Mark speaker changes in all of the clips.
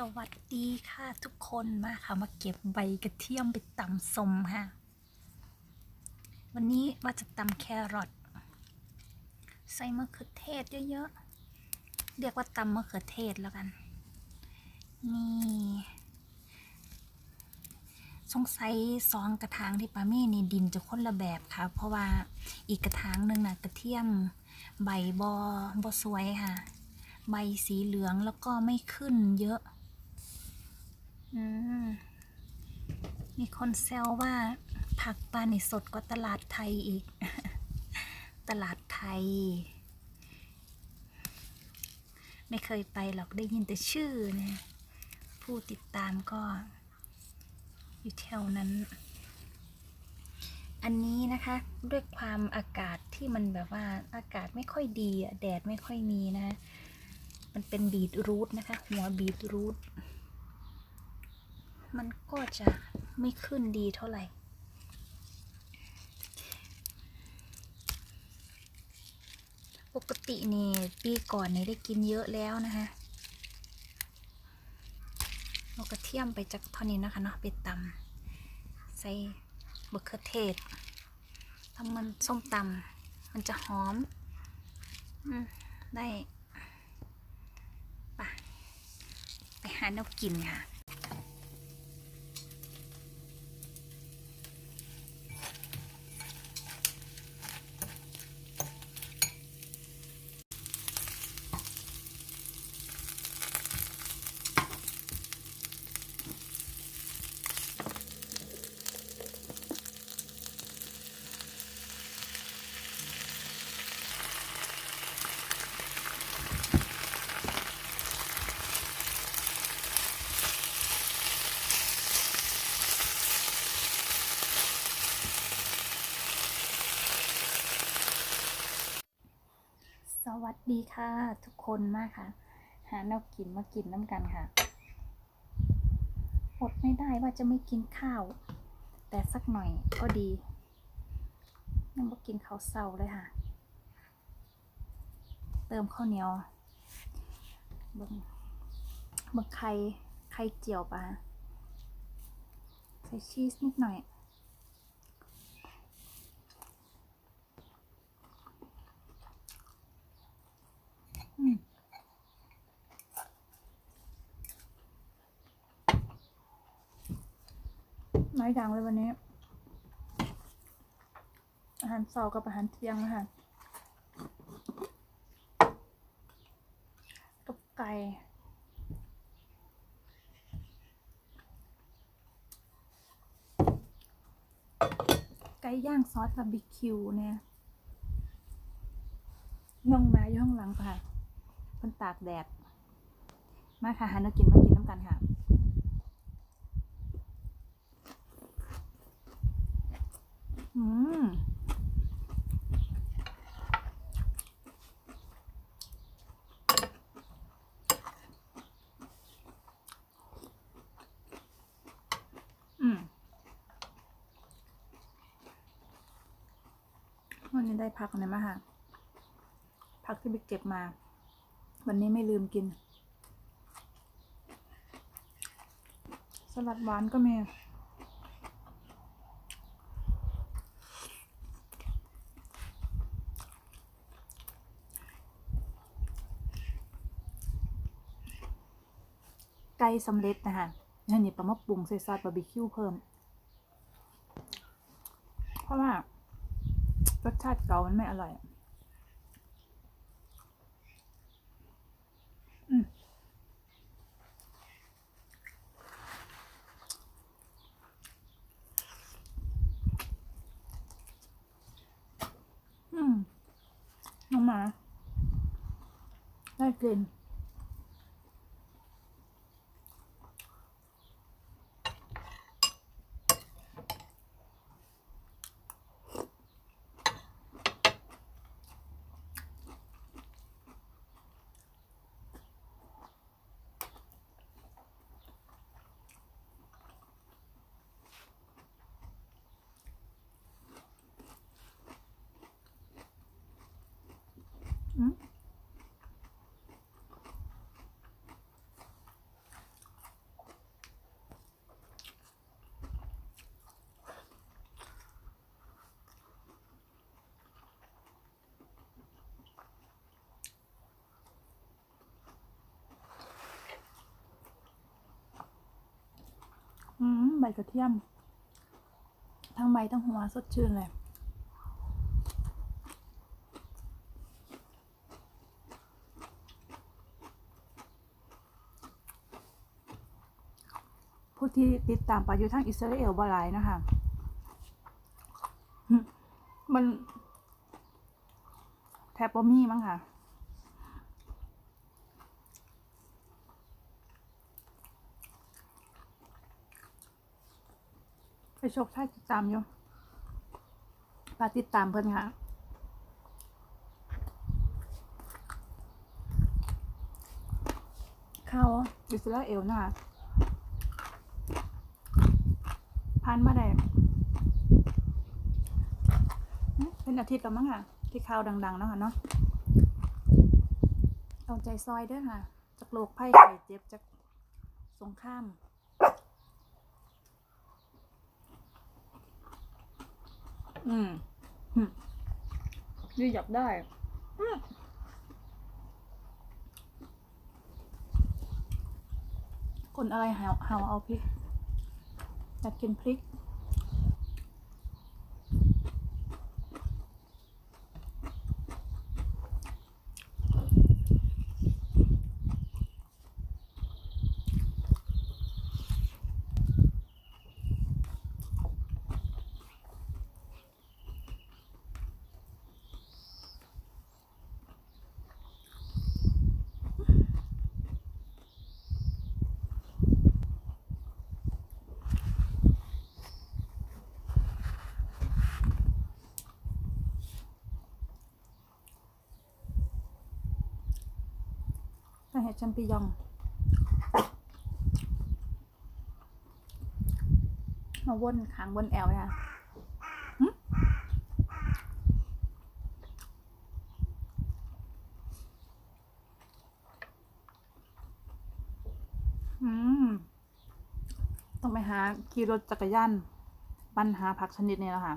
Speaker 1: สวัสดีค่ะทุกคนมาค่ะมาเก็บใบกระเทียมไปตำสมค่ะ วันนี้ว่าจะตำแครอทใส่มะเขือเทศเยอะๆ เรียกว่าตำมะเขือเทศแล้วกัน นี่ สงสัยซองกระถางที่ปามี่นี่ดินจะคนละแบบค่ะ เพราะว่าอีกกระถางหนึ่งน่ะกระเทียมใบบอบอสวยค่ะใบสีเหลืองแล้วก็ไม่ขึ้นเยอะ มีคนแซวว่าผักปลานี่สดกว่าตลาดไทยอีก ตลาดไทย ไม่เคยไปหรอกได้ยินแต่ชื่อนะผู้ติดตามก็ อยู่แถวนั้น อันนี้นะคะ ด้วยความอากาศที่มันแบบว่าอากาศไม่ค่อยดีแดดไม่ค่อยมีนะ มันเป็นบีทรูทนะคะ หัวบีทรูท มันก็จะไม่ขึ้นดีเท่าไหร่ ปกตินี่ปีก่อนนี่ได้กินเยอะแล้วนะคะเรากระเทียมไปจากเท่านี้นะคะเนาะไปตำใส่บะเขือเทศทำมันส้มตำมันจะหอมอมได้ไปไปหาแนวกินค่ะ สวัส ดีค่ะ ทุกคนมากค่ะ หาแนวกินมากินน้ำกันค่ะอดไม่ได้ว่าจะไม่กินข้าว แต่สักหน่อยก็ดียังมากินข้าวเศร้าเลยค่ะ เติมข้าวเหนียวเบิ่งเบิ่งไข่ไข่เจียวปะใส่ชีสนิดหน่อย อืมน้ อยอย่างเลยวันนี้ อาหารเช้ากับอาหารเที่ยงนะคะตกไก่ไก่ย่างซอสบาร์บีคิวเนี่ยย่องมาอยู่ข้างหลังค่ะมันตากแดด มาค่ะหาเนื้อกินมากินน้ำกันค่ะ อืมอืมวันนี้ได้พักอะไรมาค่ะพักที่ไปเก็บมา วันนี้ไม่ลืมกิน สลัดหวานก็มี ก่สำเร็จนะคะนี่นี่ปลามกปรุงใส่ซอสบาร์บีคิวเพิ่ม เพราะว่ารสชาติเก่ามันไม่อร่อยอืมอืมน้องหมาได้กลิ่น อืม
Speaker 2: ใบกระเทียม ทั้งใบทั้งหัวสดชื่นเลย ผู้ที่ติดตามปาอยู่ทางอิสราเอลบหลายนะคะมันแทบบ่มีมั้งค่ะไปโชคชัยติดตามอยู่ปาติดตามเพิ่อนค่ะเข้าอิสราเอลนะคะ ผ่านมาได้หึเป็นอาทิตย์แล้วมั้งค่ะ ที่ข่าวดังๆแล้วค่ะเนาะเอาใจซอยเด้วยค่ะจากโรคภัยไข้เจ็บจากสงครามอืมนี่อยากได้คนอะไรหาหาเอาพริก อยากกินพริก เห็ดแชมปิญองมาวนขางวนแอลค่ะอืมต้องไปหาขี่รถจักรยานปันหาผักชนิดนี้แล้วค่ะ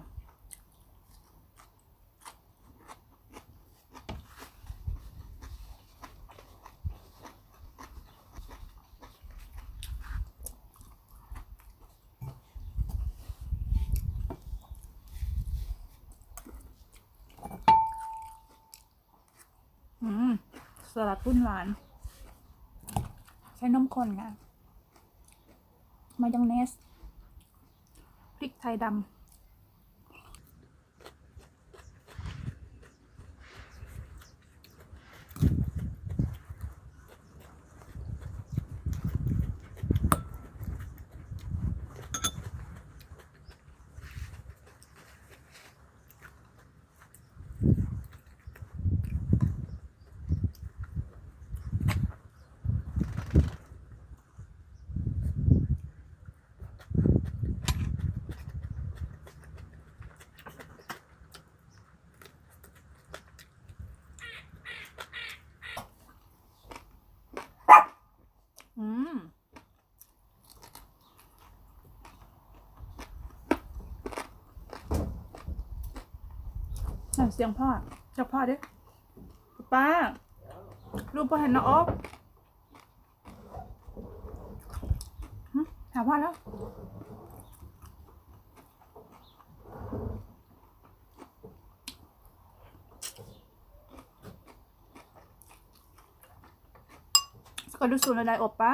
Speaker 2: อืมส ลัดวุ้นหวาน ใช้นมข้นค่ะ มายองเนส พริกไทยดำอืม นั่น เสียงพ่อจับพ่อดิป้ารูปพ่อเห็นนะออฟหึหาพ่อแล้วกอดูสูนอะไรอบปะ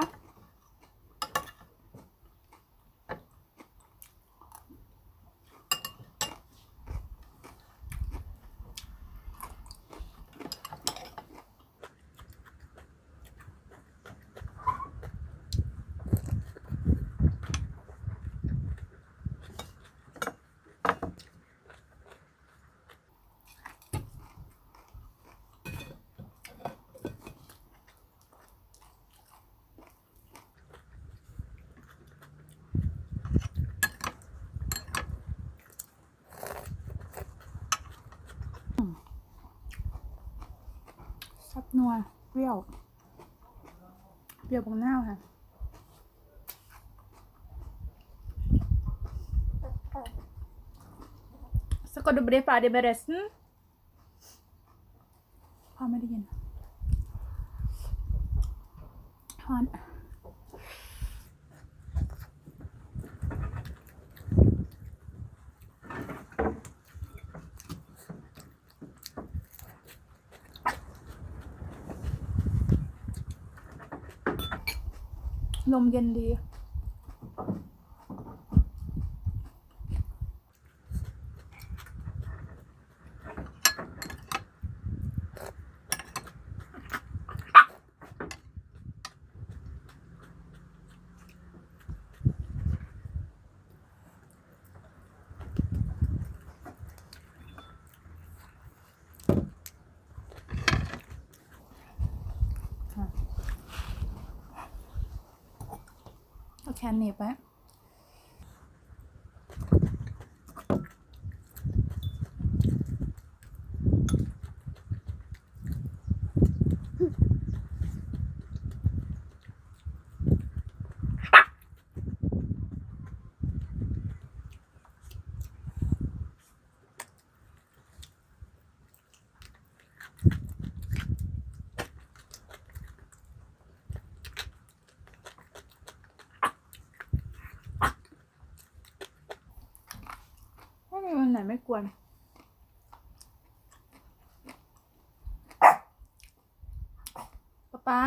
Speaker 2: ซับ นัว เปรี้ยว เปรี้ยวของเน่าค่ะ สกอตดูบเดฟาเดเบรสนพ่อไม่ได้ยิน นมเย็นดี เอาแคนหนีบไว้ไม่มีวันไหนไม่กวน ป๊า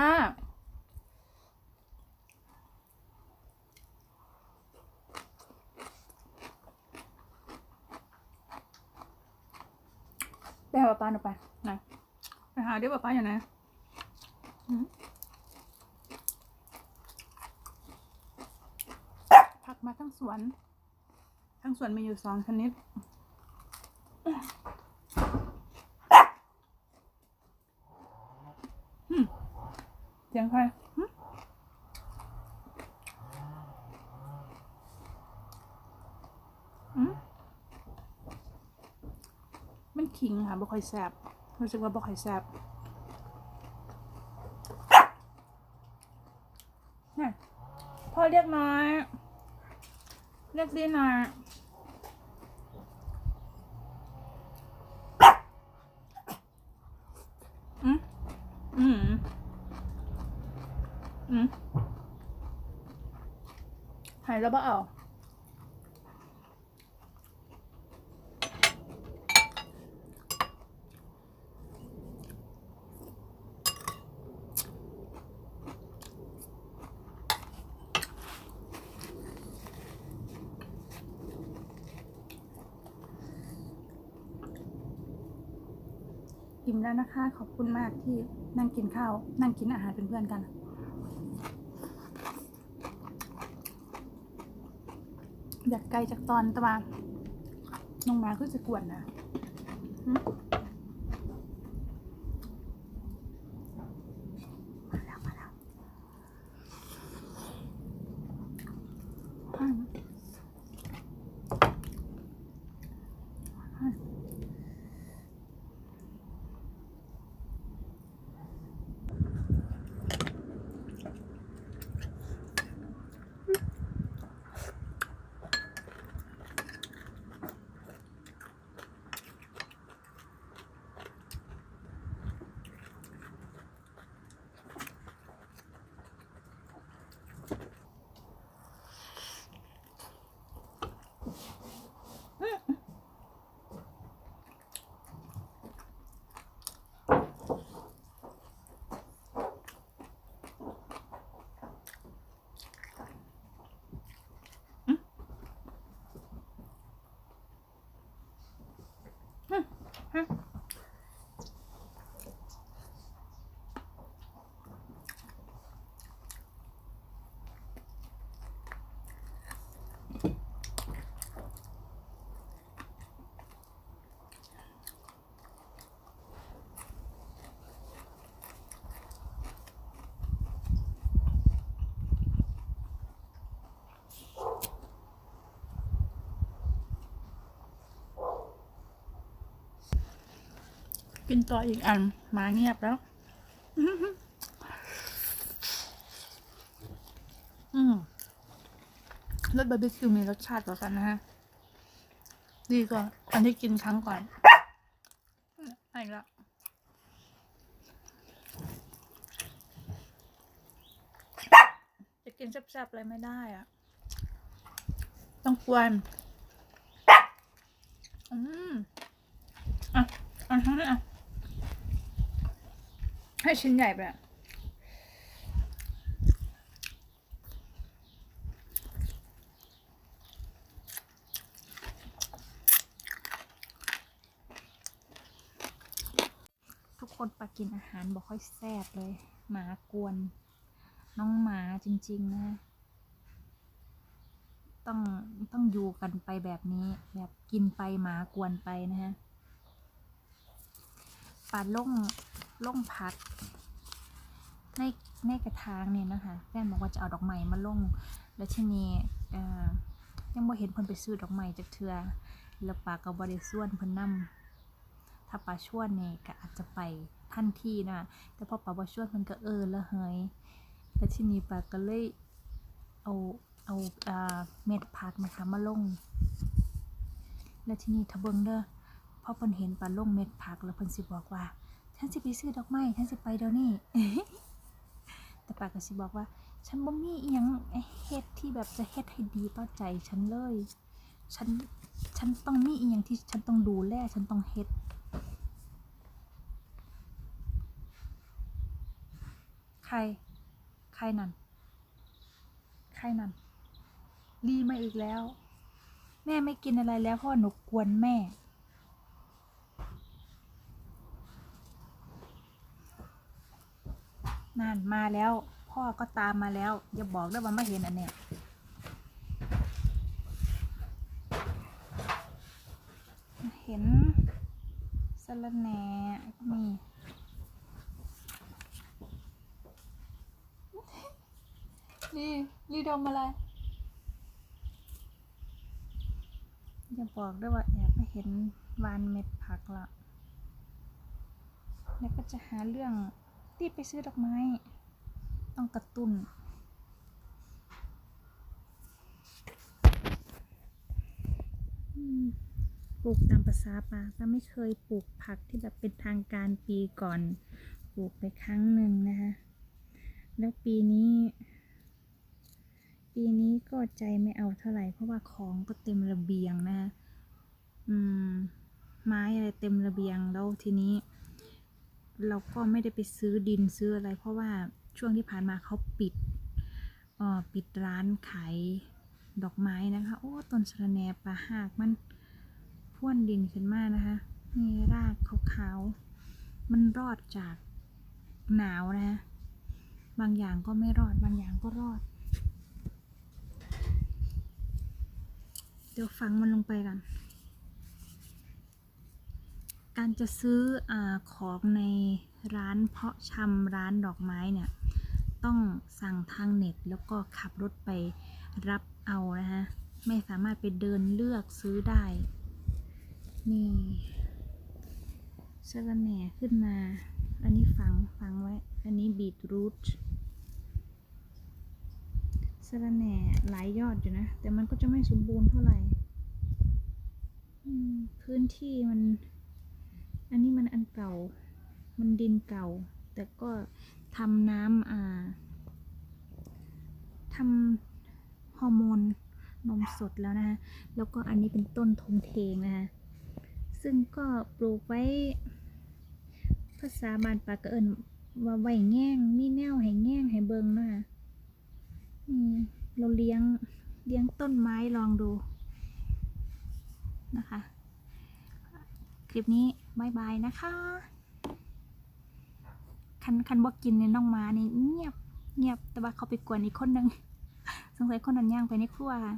Speaker 2: ไปหาป๊าป๊าหน่อยไปไหนไปหาเดิป๊าป๊าอยู่ไหนผักมาทั้งสวน ทั้งสวนมีอยู่สองชนิด อืมเสียงใครหึอืมมันขิงค่ะบ่ค่อยแซบรู้สึกว่าบ่ค่อยแซบเนี่ยพ่อเรียกน้อย เรียกดีหน่อยอืมอืมอืม หายแล้วบ่เอาอิ่มแล้วนะคะ ขอบคุณมากที่นั่งกินข้าว นั่งกินอาหารเป็นเพื่อนกัน อยาก ไกลจากตอนตะวันลงมาคือจะกวนนะ กินต่ออีกอันมาเงียบแล้ว อืมรสบาร์บีคิวมีรสชาติกว่ากันนะฮะ ดีกว่าอันที่กินครั้งก่อนอะไรล้วจะกินแซ่บๆอะไรไม่ได้อะต้องกวนอืม อะ อะให้อะ ให้ชิ้นใหญ่ไปทุกคนไป
Speaker 1: กินอาหารบอกค่อยแซ่บเลย หมากวน น้องหมาจริง ๆ นะ ต้องต้องอยู่กันไปแบบนี้ แบบกินไปหมากวนไปนะฮะป่าล่ง ล่งพักในในกระถางเนี่ยนะคะแฟนบอกว่าจะเอาดอกไม้มาลงแล้วทีนี้ยังบ่เห็นเพิ่นไปซื้อดอกไม้จากเทือแล้วปาก็บ่ได้ส่วนเพิ่นนํถ้าปลาช่วนนี่ยก็อาจจะไปทันทีนะแต่พอปลาบ่ชวนเพิ่นก็เออละเหยแล้วทีนี้ปาก็เลยเอาเอาเม็ดผักนะคะมาลง แล้วทีนี้ถ้าเบิ่งเด้อพอเพิ่นเห็นปลาลงเม็ดผักแล้วเพิ่นสิบอกว่า ฉันสิไปซื้อดอกไม้ฉันสิไปเดี๋ยวนี้แต่ป้าก็สิบอกว่า ฉันบ่มีอีหยังเฮ็ดที่แบบจะเฮ็ดให้ดีต่อใจฉันเลย ฉันฉันต้องมีอีหยังที่ฉันต้องดูแลฉันต้องเฮ็ดใคร ใครนั่น ใครนั่น รีมาอีกแล้ว แม่ไม่กินอะไรแล้วเพราะว่าหนูกวนแม่ นั่นมาแล้ว พ่อก็ตามมาแล้ว อย่าบอกด้วยว่าไม่เห็นอันเนี้ยเห็นสะระแหน่นี่นี่นี่ดมอะไร อย่าบอกด้วยว่าแอบไม่เห็นวานเม็ดผักละแล้วก็จะหาเรื่อง รีบไปซื้อดอกไม้ ต้องกระตุ้น ปลูกตามภาษาป่าแต่ไม่เคยปลูกผักที่แบบเป็นทางการปีก่อน ปลูกไปครั้งหนึ่งนะคะแล้วปีนี้ ปีนี้ก็ใจไม่เอาเท่าไหร่ เพราะว่าของก็เต็มระเบียงนะคะอืม ไม้อะไรเต็มระเบียงแล้วทีนี้ เราก็ไม่ได้ไปซื้อดินซื้ออะไร เพราะว่าช่วงที่ผ่านมาเขาปิดปิดร้านขายดอกไม้นะคะ โอ้ต้นสะระแน่ปลาหากมันพ่วนดินขึ้นมากนะคะนี่รากขาวๆมันรอดจากหนาวนะคะบางอย่างก็ไม่รอดบางอย่างก็รอด เดี๋ยวฝังมันลงไปกัน การจะซื้ออของในร้านเพาะชำร้านดอกไม้เนี่ย ต้องสั่งทางเน็ตแล้วก็ขับรถไปรับเอานะคะไม่สามารถไปเดินเลือกซื้อได้ นี่สะระแหน่ขึ้นมา อันนี้ฝังฝังไว้ อันนี้บีทรูทสะระแหน่หลายยอดอยู่นะ แต่มันก็จะไม่สมบูรณ์เท่าไหร่ พื้นที่มัน อันนี้มันอันเก่า มันดินเก่า แต่ก็ทำน้ำอ่าทำฮอร์โมนนมสดแล้วนะคะแล้วก็อันนี้เป็นต้นทงเทงนะคะซึ่งก็ปลูกไว้ ภาษาบานปากก็เอิญว่าไหวแง่งมีแนวให้แง่งให้เบิงนะคะเราเลี้ยงเลี้ยงต้นไม้ลองดูนะคะ ลิปนี้บายบายนะคะ คันคันบอกกินในยน้องหมานี่เงียบเงียบแต่ว่าเขาไปกวนอีกคนหนึง สงสัยคนนั้นย่างไปในครัวค่ะ